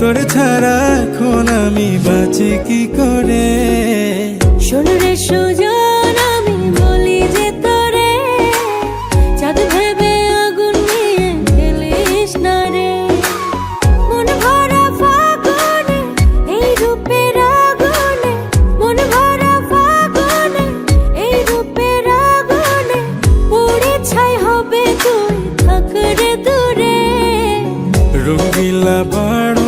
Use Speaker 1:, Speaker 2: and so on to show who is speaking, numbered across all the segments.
Speaker 1: তোর ছাড়া এখন আমি বাঁচি কি করে?
Speaker 2: শোনো রে সুজন আমি বলি যে তোরে চাঁদ ভেবে আগুন নিয়ে খেলিস না রে। মন ভরা ফাগুনে এই রূপের আগুনে মন ভরা ফাগুনে এই রূপের আগুনে পুড়ে ছাই হবে তুই থাক রে দূরে।
Speaker 1: রঙ্গিলা বাড়ই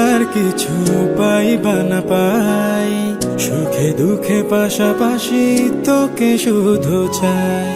Speaker 1: আর কিছু পাইবা না পাই। সুখে দুঃখে পাশাপাশি তোকে শুধু চাই।